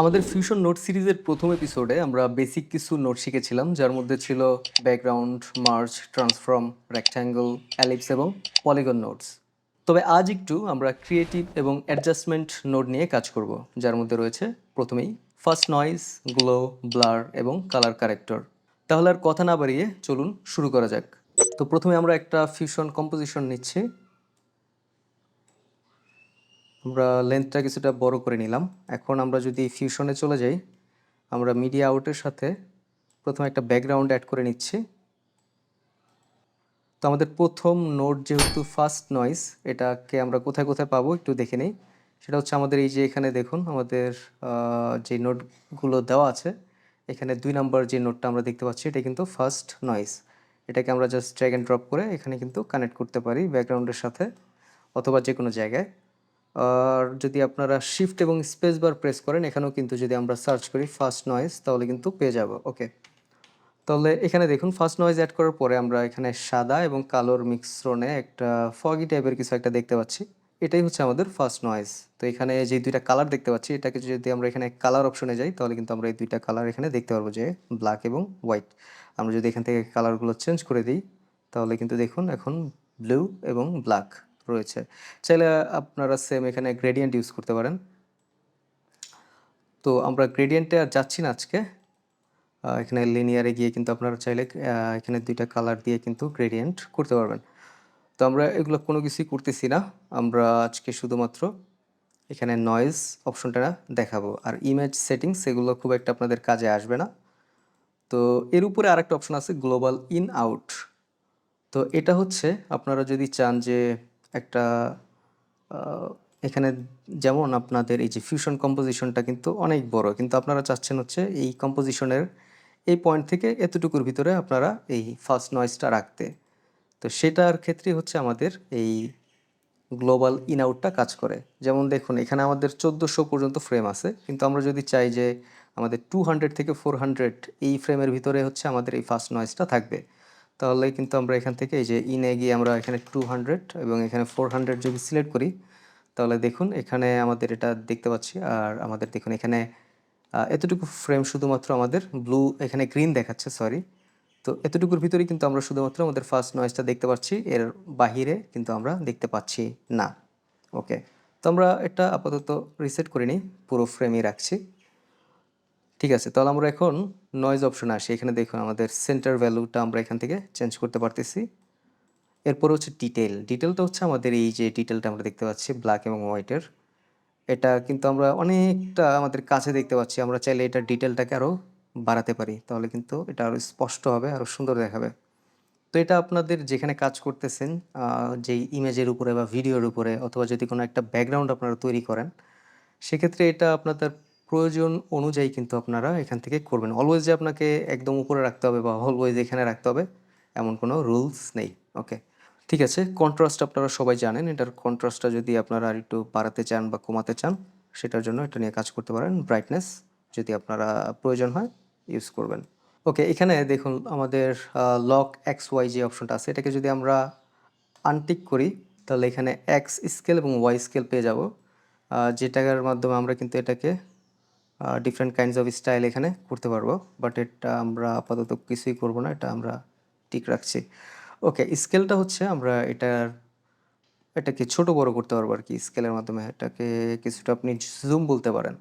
আমাদের fusion note সিরিজের প্রথম এপিসোডে আমরা বেসিক কিছু নোট শিখেছিলাম, যার মধ্যে ছিল background march transform rectangle ellipse এবং পলিগন নোটস তবে আজ একটু আমরা ক্রিয়েটিভ এবং অ্যাডজাস্টমেন্ট নোট নিয়ে কাজ করব, যার মধ্যে রয়েছে প্রথমেই ফার্স্ট নয়েজ গ্লো ব্লার এবং কালার কারেক্টর তাহলে আর কথা না বাড়িয়ে চলুন শুরু করা যাক। তো প্রথমে আমরা একটা ফিউশন কম্পোজিশন নিচ্ছি। আমরা লেন্থটা কিছুটা বড় করে নিলাম। এখন আমরা যদি ফিউশনে চলে যাই, আমরা মিডিয়া আউটের সাথে প্রথমে একটা ব্যাকগ্রাউন্ড অ্যাড করে নিচ্ছি। তো আমাদের প্রথম নোট যেহেতু ফার্স্ট নয়েজ এটাকে আমরা কোথায় কোথায় পাবো একটু দেখে নিই। সেটা হচ্ছে আমাদের এই যে এখানে দেখুন, আমাদের যে নোটগুলো দেওয়া আছে, এখানে দুই নাম্বার যে নোটটা আমরা দেখতে পাচ্ছি, এটা কিন্তু ফার্স্ট নয়েজ এটাকে আমরা জাস্ট ড্র্যাগ অ্যান্ড ড্রপ করে এখানে কিন্তু কানেক্ট করতে পারি ব্যাকগ্রাউন্ডের সাথে, অথবা যে কোনো জায়গায়। আর যদি আপনারা শিফট এবং স্পেস বার প্রেস করেন, এখানেও কিন্তু যদি আমরা সার্চ করি ফার্স্ট নয়েজ তাহলে কিন্তু পেয়ে যাব ওকে তাহলে এখানে দেখুন ফার্স্ট নয়েজ অ্যাড করার পরে আমরা এখানে সাদা এবং কালোর মিশ্রণে একটা ফগি টাইপের কিছু একটা দেখতে পাচ্ছি। এটাই হচ্ছে আমাদের ফার্স্ট নয়েজ তো এখানে যে দুইটা কালার দেখতে পাচ্ছি, এটাকে যদি আমরা এখানে কালার অপশনে যাই, তাহলে কিন্তু আমরা এই দুইটা কালার এখানে দেখতে পারব যে ব্ল্যাক এবং হোয়াইট আমরা যদি এখান থেকে কালারগুলো চেঞ্জ করে দিই, তাহলে কিন্তু দেখুন, এখন ব্লু এবং ব্ল্যাক রয়েছে। চাইলে আপনারা সেম এখানে গ্রেডিয়েন্ট ইউজ করতে পারেন। তো আমরা গ্রেডিয়েন্টে আর যাচ্ছি না আজকে। এখানে লিনিয়ারে গিয়ে কিন্তু আপনারা চাইলে এখানে দুইটা কালার দিয়ে কিন্তু গ্রেডিয়েন্ট করতে পারবেন। তো আমরা এগুলো কোনো কিছুই করতেছি না। আমরা আজকে শুধুমাত্র এখানে নয়েজ অপশনটা দেখাবো। আর ইমেজ সেটিংস এগুলো খুব একটা আপনাদের কাজে আসবে না। তো এর উপরে আরেকটা অপশন আছে গ্লোবাল ইন আউট তো এটা হচ্ছে, আপনারা যদি চান যে একটা এখানে যেমন আপনাদের এই যে ফিউশন কম্পোজিশনটা কিন্তু অনেক বড়, কিন্তু আপনারা চাচ্ছেন হচ্ছে এই কম্পোজিশনের এই পয়েন্ট থেকে এতটুকুর ভিতরে আপনারা এই ফার্স্ট নয়েজটা রাখতে। তো সেটার ক্ষেত্রে হচ্ছে আমাদের এই গ্লোবাল ইন আউটটা কাজ করে। যেমন দেখুন, এখানে আমাদের চোদ্দোশো পর্যন্ত ফ্রেম আছে, কিন্তু আমরা যদি চাই যে আমাদের টু হান্ড্রেড থেকে ফোর হান্ড্রেড এই ফ্রেমের ভিতরে হচ্ছে আমাদের এই ফার্স্ট নয়েজটা থাকবে। তাহলে কিন্তু আমরা এখান থেকে এই যে ইনে গিয়ে আমরা এখানে টু হান্ড্রেড এবং এখানে ফোর হান্ড্রেড যদি সিলেক্ট করি, তাহলে দেখুন এখানে আমাদের এটা দেখতে পাচ্ছি। আর আমাদের দেখুন এখানে এতটুকু ফ্রেম শুধুমাত্র আমাদের ব্লু এখানে গ্রিন দেখাচ্ছে সরি তো এতটুকুর ভিতরেই কিন্তু আমরা শুধুমাত্র আমাদের ফার্স্ট নয়েজটা দেখতে পাচ্ছি, এর বাহিরে কিন্তু আমরা দেখতে পাচ্ছি না। ওকে তো আমরা এটা আপাতত রিসেট করে নিই, পুরো ফ্রেমই রাখছি। ঠিক আছে, তাহলে আমরা এখন নয়েজ অপশন আসি। এখানে দেখুন আমাদের সেন্টার ভ্যালুটা আমরা এখান থেকে চেঞ্জ করতে পারতেছি। এরপর হচ্ছে ডিটেল ডিটেলটা হচ্ছে আমাদের এই যে ডিটেলটা আমরা দেখতে পাচ্ছি ব্ল্যাক এবং হোয়াইটের এটা কিন্তু আমরা অনেকটা আমাদের কাছে দেখতে পাচ্ছি। আমরা চাইলে এটা ডিটেলটাকে আরও বাড়াতে পারি। তাহলে কিন্তু এটা আরও স্পষ্ট হবে আরও সুন্দর দেখাবে। তো এটা আপনাদের যেখানে কাজ করতেছেন যেই ইমেজের উপরে বা ভিডিওর উপরে অথবা যদি কোনো একটা ব্যাকগ্রাউন্ড আপনারা তৈরি করেন, সেক্ষেত্রে এটা আপনাদের প্রয়োজন অনুযায়ী কিন্তু আপনারা এখান থেকে করবেন। অলওয়েজ যে আপনাকে একদম উপরে রাখতে হবে বা অলওয়েজ এখানে রাখতে হবে, এমন কোনো রুলস নেই ওকে ঠিক আছে কন্ট্রাস্ট আপনারা সবাই জানেন, এটার কন্ট্রাস্টটা যদি আপনারা আর একটু বাড়াতে চান বা কমাতে চান, সেটার জন্য এটা নিয়ে কাজ করতে পারেন। ব্রাইটনেস যদি আপনারা প্রয়োজন হয় ইউজ করবেন। ওকে এখানে দেখুন আমাদের লক এক্স ওয়াই যে অপশনটা আছে। এটাকে যদি আমরা আনটিক করি, তাহলে এখানে এক্স স্কেল এবং ওয়াই স্কেল পেয়ে যাব। যেটার মাধ্যমে আমরা কিন্তু এটাকে ডিফারেন্ট কাইন্ডস অফ স্টাইল এখানে করতে পারব। বাট এটা আমরা আপাতত কিছুই করব না, এটা আমরা ঠিক রাখছি। ওকে স্কেলটা হচ্ছে আমরা এটার, এটাকে ছোট বড় করতে পারব আর কি স্কেলের মাধ্যমে। এটাকে কিছুটা আপনি জুম বলতে পারেন।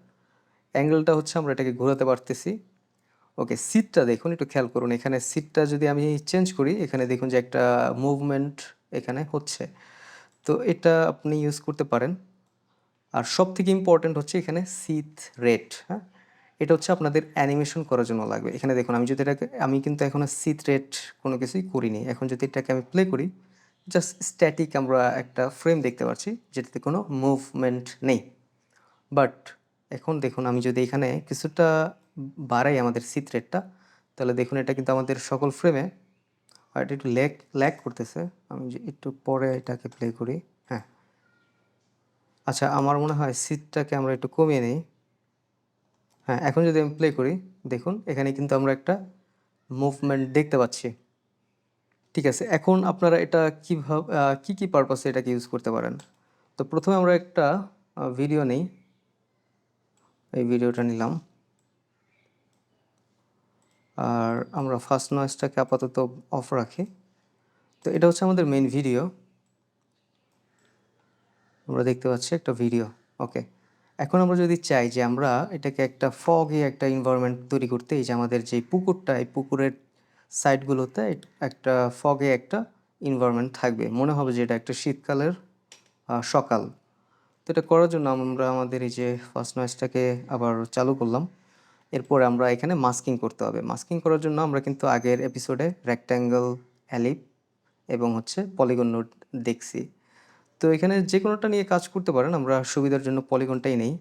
অ্যাঙ্গেলটা হচ্ছে আমরা এটাকে ঘোরাতে পারতেছি। ওকে সিটটা দেখুন, একটু খেয়াল করুন। এখানে সিটটা যদি আমি চেঞ্জ করি, এখানে দেখুন যে একটা মুভমেন্ট এখানে হচ্ছে। তো এটা আপনি ইউজ করতে পারেন। আর সব থেকে ইম্পর্ট্যান্ট হচ্ছে এখানে সিট রেট হ্যাঁ? এটা হচ্ছে আপনাদের অ্যানিমেশন করার জন্য লাগবে। এখানে দেখুন, আমি যদি এটাকে, আমি কিন্তু এখনও সিট রেট কোনো কিছুই করিনি। এখন যদি এটাকে আমি প্লে করি জাস্ট স্ট্যাটিক আমরা একটা ফ্রেম দেখতে পাচ্ছি, যেটাতে কোনো মুভমেন্ট নেই। বাট এখন দেখুন, আমি যদি এখানে কিছুটা বাড়াই আমাদের সিট রেটটা তাহলে দেখুন, এটা কিন্তু আমাদের সকল ফ্রেমে আর এটা একটু ল্যাক ল্যাক করতেছে। আমি একটু পরে এটাকে প্লে করি। আচ্ছা আমার মনে হয় সিটটাকে আমরা একটু কমিয়ে নিই। হ্যাঁ এখন যদি আমি প্লে করি, দেখুন, এখানে কিন্তু আমরা একটা মুভমেন্ট দেখতে পাচ্ছি। ঠিক আছে, এখন আপনারা এটা কীভাবে কী কী পারপাসে এটাকে ইউজ করতে পারেন? তো প্রথমে আমরা একটা ভিডিও নেই। এই ভিডিওটা নিলাম। আর আমরা ফার্স্ট নয়েজটাকে আপাতত অফ রাখি। তো এটা হচ্ছে আমাদের মেইন ভিডিও আমরা দেখতে পাচ্ছি একটা ভিডিও ওকে এখন আমরা যদি চাই যে আমরা এটাকে একটা ফগি একটা এনভায়রনমেন্ট তৈরি করতে, এই যে আমাদের যে পুকুরটা, এই পুকুরের সাইডগুলোতে একটা ফগে একটা এনভায়রনমেন্ট থাকবে। মনে হবে যে এটা একটা শীতকালের সকাল। তো এটা করার জন্য আমরা আমাদের এই যে ফার্স্ট নয়েজটাকে আবার চালু করলাম। এরপরে আমরা এখানে মাস্কিং করতে হবে। মাস্কিং করার জন্য আমরা কিন্তু আগের এপিসোডে রেক্ট্যাঙ্গেল অ্যালিপ এবং হচ্ছে পলিগন নোট দেখছি তো এখানে যে কোনোটা নিয়ে কাজ করতে পারেন, আমরা সুবিধার জন্য পলিগনটাই নেই।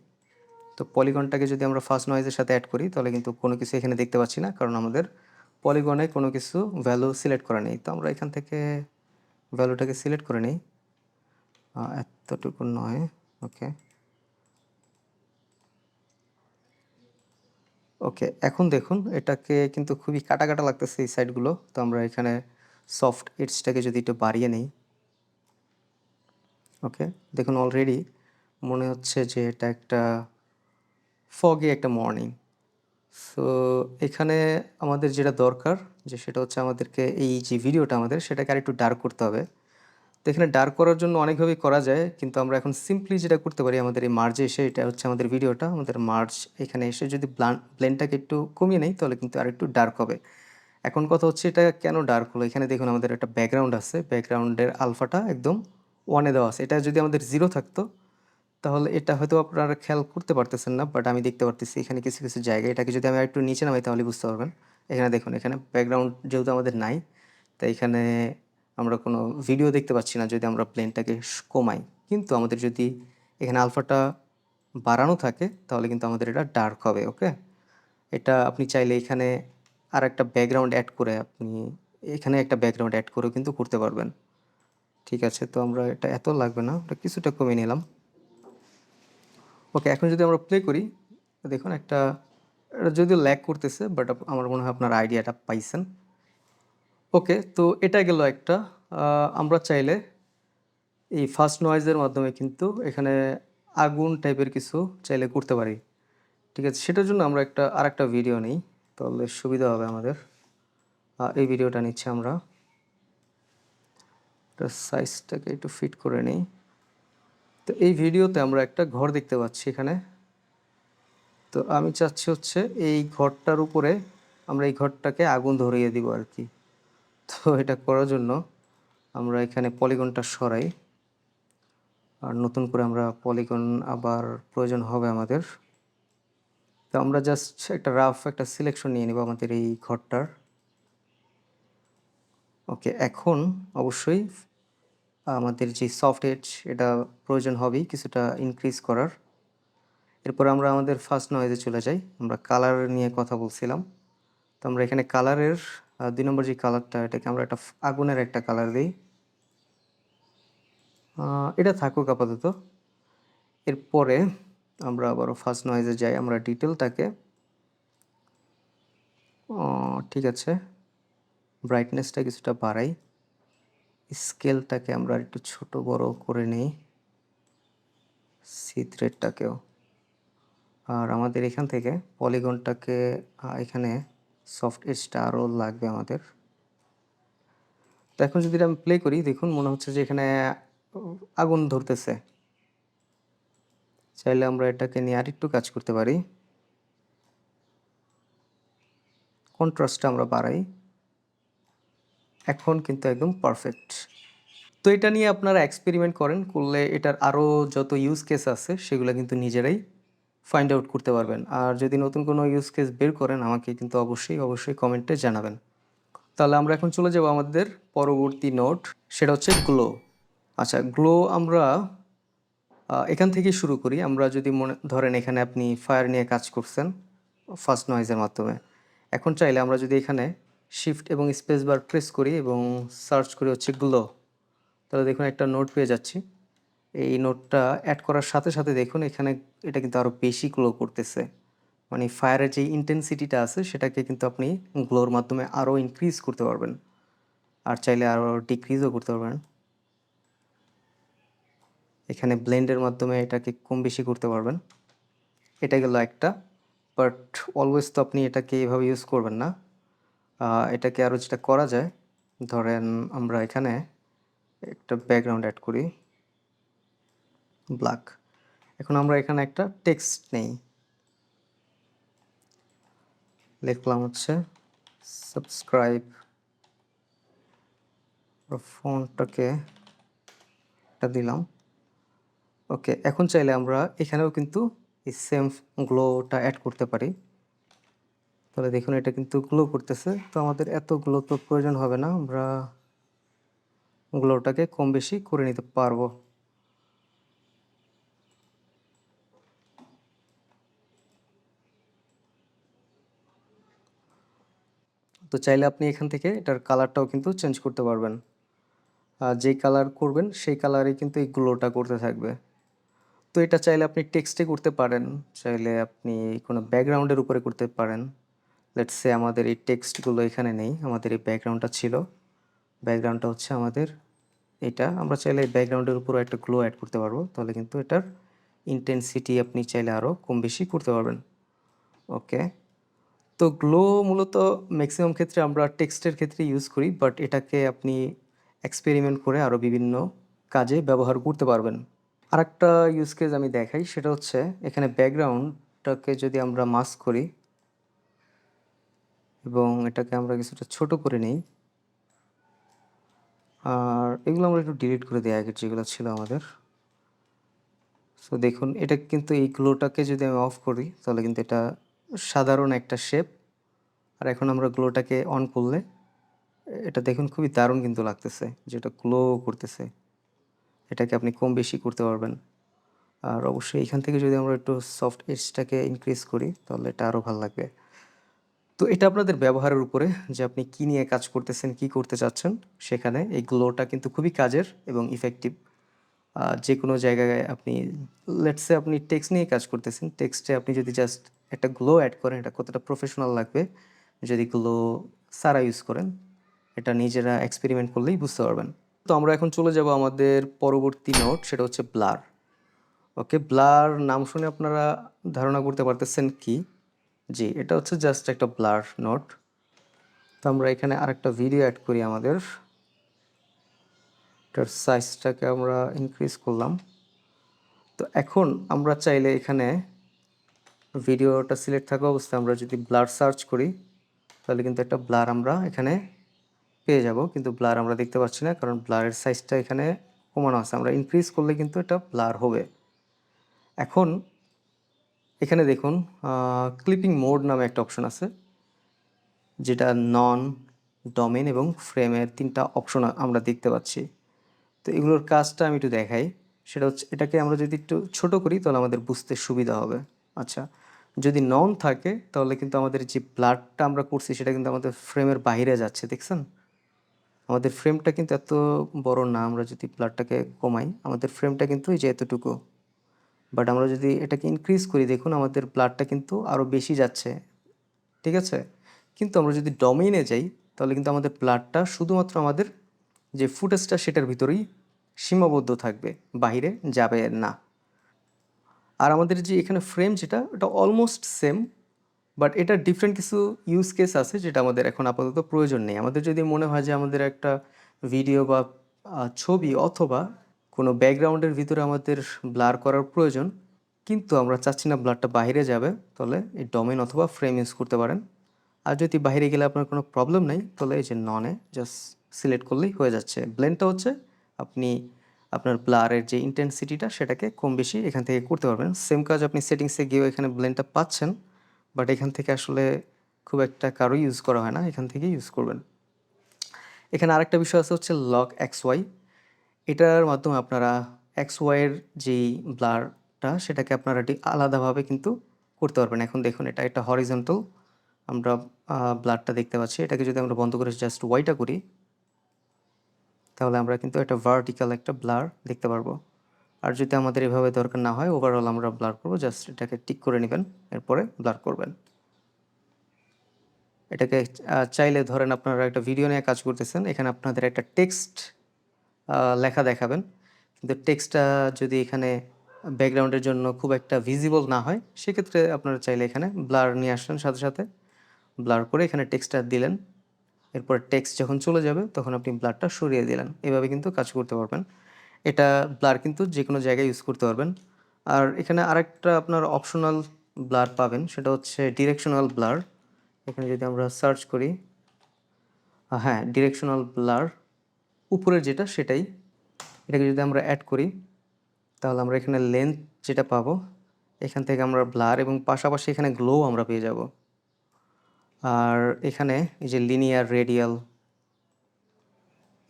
তো পলিগনটাকে যদি আমরা ফার্স্ট নয়েজের সাথে অ্যাড করি, তাহলে কিন্তু কোনো কিছু এখানে দেখতে পাচ্ছি না, কারণ আমাদের পলিগনে কোনো কিছু ভ্যালু সিলেক্ট করা নেই। তো আমরা এখান থেকে ভ্যালুটাকে সিলেক্ট করে নিই। এতটুকু নয় ওকে ওকে এখন দেখুন, এটাকে কিন্তু খুবই কাটা কাটা লাগতেছে এই সাইডগুলো তো আমরা এখানে সফট এডসটাকে যদি একটু বাড়িয়ে নিই। ওকে দেখুন অলরেডি মনে হচ্ছে যে এটা একটা ফগি একটা মর্নিং সো এখানে আমাদের যেটা দরকার, যে সেটা হচ্ছে আমাদেরকে এই যে ভিডিওটা আমাদের, সেটাকে আর একটু ডার্ক করতে হবে। তো এখানে ডার্ক করার জন্য অনেকভাবেই করা যায়, কিন্তু আমরা এখন সিম্পলি যেটা করতে পারি আমাদের এই মার্জে এসে, এটা হচ্ছে আমাদের ভিডিওটা আমাদের মার্জ এখানে এসে যদি ব্লান ব্লেনটাকে একটু কমিয়ে নেই, তাহলে কিন্তু আর একটু ডার্ক হবে। এখন কথা হচ্ছে এটা কেন ডার্ক হলো? এখানে দেখুন, আমাদের একটা ব্যাকগ্রাউন্ড আছে ব্যাকগ্রাউন্ডের আলফাটা একদম ওয়ানে দেওয়া আছে। এটা যদি আমাদের জিরো থাকতো, তাহলে এটা হয়তো আপনারা খেয়াল করতে পারতেছেন না বাট আমি দেখতে পারতেছি এখানে কিছু কিছু জায়গায় এটাকে যদি আমি একটু নিচে নামাই, তাহলে বুঝতে পারবেন। এখানে দেখুন, এখানে ব্যাকগ্রাউন্ড যেহেতু আমাদের নাই, তাই এখানে আমরা কোনো ভিডিও দেখতে পাচ্ছি না যদি আমরা প্লেনটাকে কমাই। কিন্তু আমাদের যদি এখানে আলফাটা বাড়ানো থাকে, তাহলে কিন্তু আমাদের এটা ডার্ক হবে ওকে এটা আপনি চাইলে এখানে আর একটা ব্যাকগ্রাউন্ড অ্যাড করে আপনি এখানে একটা ব্যাকগ্রাউন্ড অ্যাড করেও কিন্তু করতে পারবেন। ঠিক আছে, তো আমরা এটা এত লাগবে না ওটা কিছুটা কমিয়ে নিলাম। ওকে, এখন যদি আমরা প্লে করি, দেখুন একটা, এটা যদিও ল্যাক করতেছে বাট আমার মনে হয় আপনার আইডিয়াটা পাইছেন। ওকে, তো এটা গেল একটা আমরা চাইলে এই ফার্স্ট নয়েজের মাধ্যমে কিন্তু এখানে আগুন টাইপের কিছু চাইলে করতে পারি। ঠিক আছে, সেটার জন্য আমরা একটা আর একটা ভিডিও নিই, তাহলে সুবিধা হবে আমাদের। এই ভিডিওটা নিচ্ছি আমরা। সাইজটাকে একটু ফিট করে নিই। তো এই ভিডিওতে আমরা একটা ঘর দেখতে পাচ্ছি এখানে। তো আমি চাচ্ছি হচ্ছে এই ঘরটার উপরে আমরা এই ঘরটাকে আগুন ধরিয়ে দিব আর কি। তো এটা করার জন্য আমরা এখানে পলিগনটা সরাই। আর নতুন করে আমরা পলিগন আবার প্রয়োজন হবে আমাদের। তো আমরা জাস্ট একটা রাফ একটা সিলেকশন নিয়ে নেব আমাদের এই ঘরটার। ওকে এখন অবশ্যই আমাদের যে সফট এজ এটা প্রয়োজন হবেই কিছুটা ইনক্রিজ করার। এরপর আমরা আমাদের ফার্স্ট নয়েজে চলে যাই। আমরা কালার নিয়ে কথা বলছিলাম। তো আমরা এখানে কালারের দুই নম্বর যে কালারটা এটাকে আমরা একটা আগুনের একটা কালার দিই। এটা থাকুক আপাতত। এরপরে আমরা আবারও ফার্স্ট নয়েজে যাই আমরা ডিটেলটাকে ঠিক আছে। ব্রাইটনেসটা কিছুটা বাড়াই। স্কেলটাকে আমরা একটু ছোট বড় করে নিই সি থ্রেডটাকেও আর আমাদের এখান থেকে পলিগনটাকে এখানে সফট এজটা আরও লাগবে আমাদের। তো এখন যদি আমি প্লে করি, দেখুন মনে হচ্ছে যে এখানে আগুন ধরতেছে। চাইলে আমরা এটাকে নিয়ে আরেকটু কাজ করতে পারি। কন্ট্রাস্টটা আমরা বাড়াই। এখন কিন্তু একদম পারফেক্ট তো এটা নিয়ে আপনারা এক্সপেরিমেন্ট করেন, করলে এটার আরও যত ইউজ কেস আছে, সেগুলো কিন্তু নিজেরাই ফাইন্ড আউট করতে পারবেন। আর যদি নতুন কোনো ইউজ কেস বের করেন, আমাকে কিন্তু অবশ্যই অবশ্যই কমেন্টে জানাবেন। তাহলে আমরা এখন চলে যাব আমাদের পরবর্তী নোট সেটা হচ্ছে গ্লো আচ্ছা গ্লো আমরা এখান থেকেই শুরু করি। আমরা যদি মনে, ধরেন এখানে আপনি ফায়ার নিয়ে কাজ করছেন ফার্স্ট নয়েজের মাধ্যমে। এখন চাইলে আমরা যদি এখানে শিফট এবং স্পেস বার প্রেস করি এবং সার্চ করি হচ্ছে গ্লো তাহলে দেখুন একটা নোট পেয়ে যাচ্ছি। এই নোটটা অ্যাড করার সাথে সাথে দেখুন এখানে এটা কিন্তু আরও বেশি গ্লো করতেছে। মানে ফায়ারের যে ইন্টেন্সিটিটা আছে সেটাকে কিন্তু আপনি গ্লোর মাধ্যমে আরও ইনক্রিজ করতে পারবেন। আর চাইলে আরও ডিক্রিজও করতে পারবেন। এখানে ব্লেন্ডের মাধ্যমে এটাকে কম বেশি করতে পারবেন। এটা গেল একটা বাট অলওয়েজ তো আপনি এটাকে এভাবে ইউজ করবেন না। এটাকে আরও যেটা করা যায়, ধরেন আমরা এখানে একটা ব্যাকগ্রাউন্ড অ্যাড করি ব্ল্যাক এখন আমরা এখানে একটা টেক্সট নেই। লিখলাম হচ্ছে সাবস্ক্রাইব ফোনটাকে এটা দিলাম। ওকে এখন চাইলে আমরা এখানেও কিন্তু এই সেম গ্লোটা অ্যাড করতে পারি। তাহলে দেখুন এটা কিন্তু গ্লো করতেছে। তো আমাদের এত গ্লো তো প্রয়োজন হবে না, আমরা গ্লোটাকে কম বেশি করে নিতে পারব। তো চাইলে আপনি এখান থেকে এটার কালারটাও কিন্তু চেঞ্জ করতে পারবেন। আর যেই কালার করবেন, সেই কালারে কিন্তু এই গ্লোটা করতে থাকবে। তো এটা চাইলে আপনি টেক্সটে করতে পারেন, চাইলে আপনি কোনো ব্যাকগ্রাউন্ডের উপরে করতে পারেন। লেটস সে আমাদের এই টেক্সটগুলো এখানে নেই, আমাদের এই ব্যাকগ্রাউন্ডটা ছিল। ব্যাকগ্রাউন্ডটা হচ্ছে আমাদের এটা। আমরা চাইলে ব্যাকগ্রাউন্ডের উপরও একটা গ্লো অ্যাড করতে পারব। তাহলে কিন্তু এটার ইন্টেন্সিটি আপনি চাইলে আরও কম বেশি করতে পারবেন। ওকে তো গ্লো মূলত ম্যাক্সিমাম ক্ষেত্রে আমরা টেক্সটের ক্ষেত্রে ইউজ করি বাট এটাকে আপনি এক্সপেরিমেন্ট করে আরও বিভিন্ন কাজে ব্যবহার করতে পারবেন। আরেকটা ইউজ কেস আমি দেখাই, সেটা হচ্ছে এখানে ব্যাকগ্রাউন্ডটাকে যদি আমরা মাস্ক করি এবং এটাকে আমরা কিছুটা ছোট করে নিই। আর এগুলো আমরা একটু ডিলিট করে দিই, আগের যেগুলো ছিল আমাদের। সো দেখুন, এটা কিন্তু এই গ্লোটাকে যদি আমি অফ করি, তাহলে কিন্তু এটা সাধারণ একটা শেপ আর এখন আমরা গ্লোটাকে অন করলে, এটা দেখুন খুবই দারুণ কিন্তু লাগতেছে যেটা গ্লো করতেছে। এটাকে আপনি কম বেশি করতে পারবেন। আর অবশ্যই এখান থেকে যদি আমরা একটু সফট এজটাকে ইনক্রিজ করি, তাহলে এটা আরও ভালো লাগবে। তো এটা আপনাদের ব্যবহারের উপরে যে আপনি কি নিয়ে কাজ করতেছেন, কি করতে চাচ্ছেন, সেখানে এই গ্লোটা কিন্তু খুবই কাজের এবং ইফেক্টিভ যে কোনো জায়গায় আপনি লেটসে আপনি টেক্সট নিয়ে কাজ করতেছেন টেক্সটে আপনি যদি জাস্ট একটা গ্লো অ্যাড করেন, এটা কতটা প্রফেশনাল লাগবে, যদি গ্লো সারা ইউজ করেন, এটা নিজেরা এক্সপেরিমেন্ট করলেই বুঝতে পারবেন। তো আমরা এখন চলে যাব আমাদের পরবর্তী নোট সেটা হচ্ছে ব্লার ওকে ব্লার নাম শুনে আপনারা ধারণা করতে পারতেছেন কি? জি, এটা হচ্ছে জাস্ট একটা ব্লার নোট তো আমরা এখানে আরেকটা ভিডিও অ্যাড করি আমাদের। এটার সাইজটাকে আমরা ইনক্রিজ করলাম। তো এখন আমরা চাইলে এখানে ভিডিওটা সিলেক্ট থাকা অবস্থায় আমরা যদি ব্লার সার্চ করি, তাহলে কিন্তু একটা ব্লার আমরা এখানে পেয়ে যাব। কিন্তু ব্লার আমরা দেখতে পাচ্ছি না, কারণ ব্লারের সাইজটা এখানে কমানো আছে। আমরা ইনক্রিজ করলে কিন্তু এটা ব্লার হবে। এখন এখানে দেখুন ক্লিপিং মোড নামে একটা অপশন আছে, যেটা নন ডোমেন এবং ফ্রেমের তিনটা অপশন আমরা দেখতে পাচ্ছি। তো এগুলোর কাজটা আমি একটু দেখাই। সেটা হচ্ছে, এটাকে আমরা যদি একটু ছোট করি, তাহলে আমাদের বুঝতে সুবিধা হবে। আচ্ছা যদি নন থাকে, তাহলে কিন্তু আমাদের যে ব্লাডটা আমরা করছি, সেটা কিন্তু আমাদের ফ্রেমের বাইরে যাচ্ছে, দেখছেন? আমাদের ফ্রেমটা কিন্তু এত বড় না, আমরা যদি ব্লাডটাকে কমাই, আমাদের ফ্রেমটা কিন্তু এই যে এতটুকু। বাট আমরা যদি এটাকে ইনক্রিজ করি, দেখুন আমাদের ব্লাডটা কিন্তু আরও বেশি যাচ্ছে। ঠিক আছে? কিন্তু আমরা যদি ডোমেইনে যাই, তাহলে কিন্তু আমাদের ব্লাডটা শুধুমাত্র আমাদের যে ফুটেজটা সেটার ভিতরেই সীমাবদ্ধ থাকবে বাইরে যাবে না। আর আমাদের যে এখানে ফ্রেম যেটা, এটা অলমোস্ট সেম বাট এটা ডিফারেন্ট কিছু ইউজ কেস আছে যেটা আমাদের এখন আপাতত প্রয়োজন নেই। আমাদের যদি মনে হয় যে আমাদের একটা ভিডিও বা ছবি অথবা কোনো ব্যাকগ্রাউন্ডের ভিতরে আমাদের ব্লার করার প্রয়োজন, কিন্তু আমরা চাচ্ছি না ব্লারটা বাইরে যাবে, তাহলে এই ডোমেন অথবা ফ্রেম ইউজ করতে পারেন। আর যদি বাইরে গেলে আপনার কোনো প্রবলেম নেই, তাহলে এই যে ননে জাস্ট সিলেক্ট করলেই হয়ে যাচ্ছে। ব্লেন্ডটা হচ্ছে আপনি আপনার ব্লারের যে ইন্টেন্সিটিটা সেটাকে কম বেশি এখান থেকে করতে পারবেন। সেম কাজ আপনি সেটিংসে গিয়েও এখানে ব্লেন্ডটা পাচ্ছেন বাট এখান থেকে আসলে খুব একটা কারও ইউজ করা হয় না, এখান থেকে ইউজ করবেন। এখানে আরেকটা বিষয় আছে হচ্ছে লক এক্স ওয়াই এটার মাধ্যমে আপনারা এক্স ওয়াইয়ের যেই ব্লারটা সেটাকে আপনারা আলাদাভাবে কিন্তু করতে পারবেন। এখন দেখুন এটা একটা হরিজন্টাল আমরা ব্লারটা দেখতে পাচ্ছি। এটাকে যদি আমরা বন্ধ করে জাস্ট ওয়াইটা করি, তাহলে আমরা কিন্তু একটা ভার্টিক্যাল একটা ব্লার দেখতে পারব। আর যদি আমাদের এভাবে দরকার না হয় ওভারঅল আমরা ব্লার করব। জাস্ট এটাকে টিক করে নেবেন, এরপরে ব্লার করবেন। এটাকে চাইলে ধরেন আপনারা একটা ভিডিও নিয়ে কাজ করতেছেন, এখানে আপনাদের একটা টেক্সট লেখা দেখাবেন। কিন্তু টেক্সটটা যদি এখানে ব্যাকগ্রাউন্ডের জন্য খুব একটা ভিজিবল না হয়, সেক্ষেত্রে আপনারা চাইলে এখানে ব্লার নিয়ে আসলেন সাথে সাথে। ব্লার করে এখানে টেক্সটটা দিলেন। এরপর টেক্সট যখন চলে যাবে, তখন আপনি ব্লারটা সরিয়ে দিলেন। এভাবে কিন্তু কাজ করতে পারবেন। এটা ব্লার কিন্তু যে কোনো জায়গায় ইউজ করতে পারবেন। আর এখানে আরেকটা আপনার অপশনাল ব্লার পাবেন, সেটা হচ্ছে ডিরেকশনাল ব্লার এখানে যদি আমরা সার্চ করি হ্যাঁ ডিরেকশনাল ব্লার উপরের যেটা সেটাই। এটাকে যদি আমরা অ্যাড করি, তাহলে আমরা এখানে লেন্থ যেটা পাবো, এখান থেকে আমরা ব্লার এবং পাশাপাশি এখানে গ্লো আমরা পেয়ে যাব। আর এখানে এই যে লিনিয়ার রেডিয়াল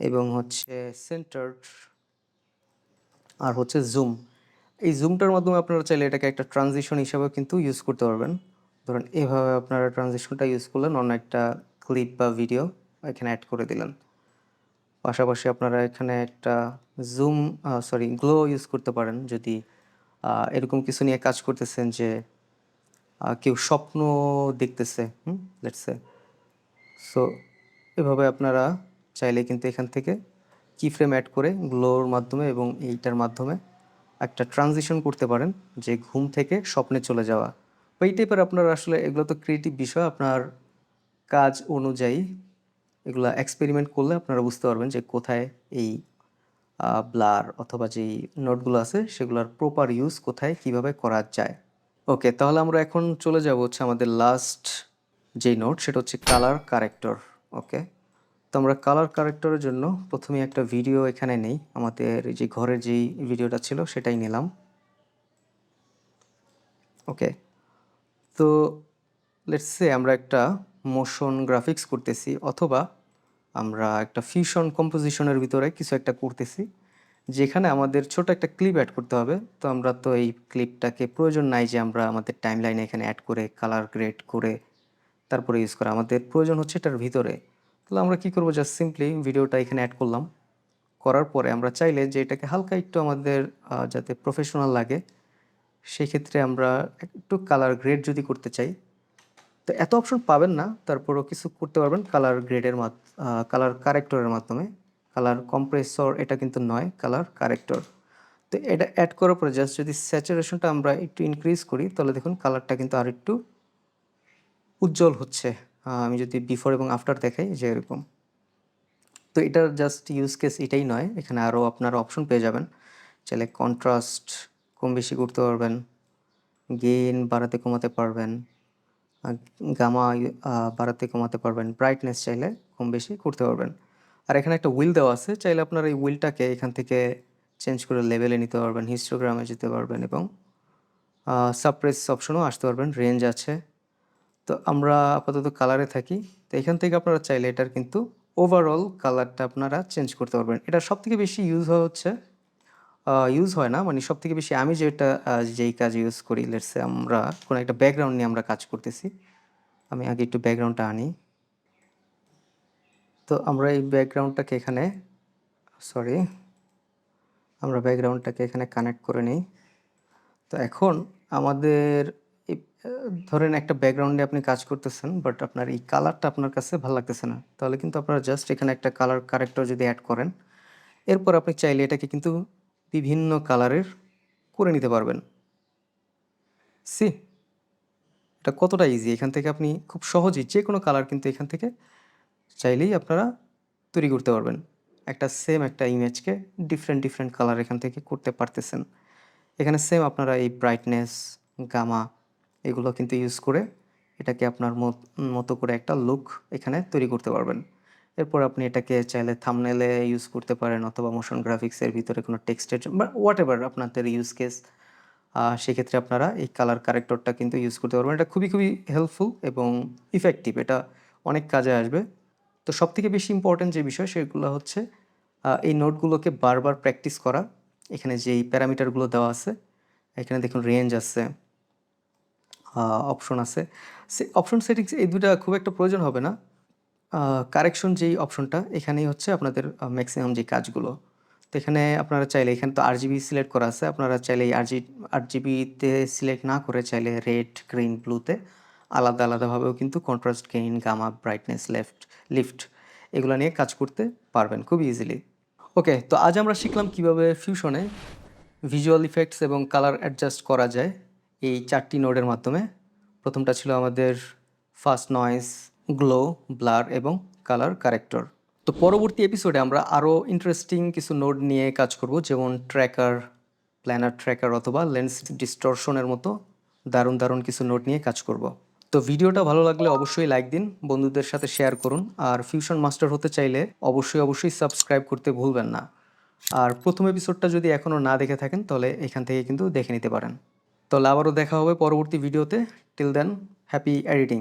এবং হচ্ছে সেন্টার্ড আর হচ্ছে জুম এই জুমটার মাধ্যমে আপনারা চাইলে এটাকে একটা ট্রানজিশন হিসাবে কিন্তু ইউজ করতে পারবেন। ধরুন, এভাবে আপনারা ট্রানজিশনটা ইউজ করলেন, অন্য একটা ক্লিপ বা ভিডিও এখানে অ্যাড করে দিলেন। পাশাপাশি আপনারা এখানে একটা জুম সরি গ্লো ইউজ করতে পারেন যদি এরকম কিছু নিয়ে কাজ করতেছেন যে কেউ স্বপ্ন দেখতেছে, হুম লেটসে সো এভাবে আপনারা চাইলে কিন্তু এখান থেকে কি ফ্রেম অ্যাড করে গ্লোর মাধ্যমে এবং এইটার মাধ্যমে একটা ট্রানজিশন করতে পারেন যে ঘুম থেকে স্বপ্নে চলে যাওয়া। বা এই টাইপের আপনার আসলে এগুলো তো ক্রিয়েটিভ বিষয়, আপনার কাজ অনুযায়ী এগুলা এক্সপেরিমেন্ট করলে আপনারা বুঝতে পারবেন যে কোথায় এই ব্লার অথবা যেই নোটগুলো আছে সেগুলোর প্রপার ইউজ কোথায় কীভাবে করা যায়। ওকে তাহলে আমরা এখন চলে যাব হচ্ছে আমাদের লাস্ট যেই নোট সেটা হচ্ছে কালার কারেক্টর ওকে তো আমরা কালার কারেক্টরের জন্য প্রথমে একটা ভিডিও এখানে নেই, আমাদের যে ঘরের যেই ভিডিওটা ছিল সেটাই নিলাম। ওকে তো লেটস সে আমরা একটা মোশন গ্রাফিক্স করতেছি, অথবা আমরা একটা ফিউশন কম্পোজিশনের ভিতরে কিছু একটা করতেছি, যেখানে আমাদের ছোট একটা ক্লিপ অ্যাড করতে হবে। তো আমরা তো এই ক্লিপটাকে প্রয়োজন নাই যে আমরা আমাদের টাইম লাইনে এখানে অ্যাড করে কালার গ্রেড করে তারপরে ইউজ করা। আমাদের প্রয়োজন হচ্ছে এটার ভিতরে। তাহলে আমরা কি করব? জাস্ট সিম্পলি ভিডিওটা এখানে অ্যাড করলাম। করার পরে আমরা চাইলে যে এটাকে হালকা একটু আমাদের যাতে প্রফেশনাল লাগে, সেক্ষেত্রে আমরা একটু কালার গ্রেড যদি করতে চাই তো এত অপশন পাবেন না, তারপরও কিছু করতে পারবেন কালার গ্রেডের কালার কারেক্টরের মাধ্যমে। কালার কম্প্রেসর এটা কিন্তু নয় কালার কারেক্টর তো এটা অ্যাড করার পরে জাস্ট যদি স্যাচুরেশনটা আমরা একটু ইনক্রিজ করি, তাহলে দেখুন কালারটা কিন্তু আর একটু উজ্জ্বল হচ্ছে। আমি যদি বিফোর এবং আফটার দেখাই যে এরকম। তো এটার জাস্ট ইউজ কেস এটাই নয়, এখানে আরও আপনারা অপশন পেয়ে যাবেন। চাইলে কন্ট্রাস্ট কম বেশি করতে পারবেন গেইন বাড়াতে কমাতে পারবেন। গামা বাড়াতে কমাতে পারবেন। ব্রাইটনেস চাইলে কম বেশি করতে পারবেন। আর এখানে একটা হুইল দেওয়া আছে। চাইলে আপনার এই উইলটাকে এখান থেকে চেঞ্জ করে লেভেলে নিতে পারবেন হিস্টোগ্রামে যেতে পারবেন এবং সাপ্রেস অপশনও আসতে পারবেন। রেঞ্জ আছে। তো আমরা আপাতত কালারে থাকি। তো এখান থেকে আপনারা চাইলে এটার কিন্তু ওভারঅল কালারটা আপনারা চেঞ্জ করতে পারবেন। এটা সব থেকে বেশি ইউজ হয় হচ্ছে ইউজ হয় না। মানে সব থেকে বেশি আমি যেটা যেই কাজ ইউজ করি লেটসে আমরা কোনো একটা ব্যাকগ্রাউন্ড নিয়ে আমরা কাজ করতেছি, আমি আগে একটু ব্যাকগ্রাউন্ডটা আনি। তো আমরা এই ব্যাকগ্রাউন্ডটাকে এখানে সরি আমরা ব্যাকগ্রাউন্ডটাকে এখানে কানেক্ট করে নিই। তো এখন আমাদের ধরেন একটা ব্যাকগ্রাউন্ডে আপনি কাজ করতেছেন বাট আপনার এই কালারটা আপনার কাছে ভালো লাগতেছে না, তাহলে কিন্তু আপনারা জাস্ট এখানে একটা কালার কারেক্টর যদি অ্যাড করেন, এরপর আপনি চাইলে এটাকে কিন্তু বিভিন্ন কালারের করে নিতে পারবেন। সি, এটা কতটা ইজি এখান থেকে আপনি খুব সহজেই যে কোনো কালার কিন্তু এখান থেকে চাইলেই আপনারা তৈরি করতে পারবেন। একটা সেম একটা ইমেজকে ডিফারেন্ট ডিফারেন্ট কালার এখান থেকে করতে পারতেছেন। এখানে সেম আপনারা এই ব্রাইটনেস গামা এগুলো কিন্তু ইউজ করে এটাকে আপনার মতো করে একটা লুক এখানে তৈরি করতে পারবেন। এরপর আপনি এটাকে চাইলে থামনেলে ইউজ করতে পারেন অথবা মোশন গ্রাফিক্সের ভিতরে কোনো টেক্সটের বা হোয়াট এভার আপনাদের ইউজ কেস সেক্ষেত্রে আপনারা এই কালার কারেক্টরটা কিন্তু ইউজ করতে পারবেন। এটা খুবই খুবই হেল্পফুল এবং ইফেক্টিভ এটা অনেক কাজে আসবে। তো সব থেকে বেশি ইম্পর্ট্যান্ট যে বিষয় সেগুলো হচ্ছে এই নোটগুলোকে বারবার প্র্যাকটিস করা। এখানে যেই প্যারামিটারগুলো দেওয়া আছে, এখানে দেখুন রেঞ্জ আছে অপশন আছে। সে অপশন সেটিংস এই দুটা খুব একটা প্রয়োজন হবে না। কারেকশন যেই অপশনটা এখানেই হচ্ছে আপনাদের ম্যাক্সিমাম যে কাজগুলো। তো এখানে আপনারা চাইলে, এখানে তো আর জিবি সিলেক্ট করা আছে। আপনারা চাইলে এই আর জি আট জিবিতে সিলেক্ট না করে চাইলে রেড গ্রিন ব্লুতে আলাদা আলাদাভাবেও কিন্তু contrast gain gamma brightness left lift এগুলো নিয়ে কাজ করতে পারবেন খুব ইজিলি ওকে তো আজ আমরা শিখলাম কীভাবে ফিউশনে ভিজুয়াল ইফেক্টস এবং কালার অ্যাডজাস্ট করা যায়। এই চারটি নোডের মাধ্যমে। প্রথমটা ছিল আমাদের ফার্স্ট নয়েজ গ্লো ব্লার এবং কালার কারেক্টর তো পরবর্তী এপিসোডে আমরা আরও ইন্টারেস্টিং কিছু নোড নিয়ে কাজ করব, যেমন ট্র্যাকার প্ল্যানার ট্র্যাকার অথবা লেন্স ডিস্টরশনের মতো দারুণ দারুণ কিছু নোট নিয়ে কাজ করব। তো ভিডিওটা ভালো লাগলে অবশ্যই লাইক দিন, বন্ধুদের সাথে শেয়ার করুন, আর ফিউশন মাস্টার হতে চাইলে অবশ্যই অবশ্যই সাবস্ক্রাইব করতে ভুলবেন না। আর প্রথম এপিসোডটা যদি এখনও না দেখে থাকেন, তাহলে এখান থেকে কিন্তু দেখে নিতে পারেন। তাহলে আবারও দেখা হবে পরবর্তী ভিডিওতে টিল দেন হ্যাপি এডিটিং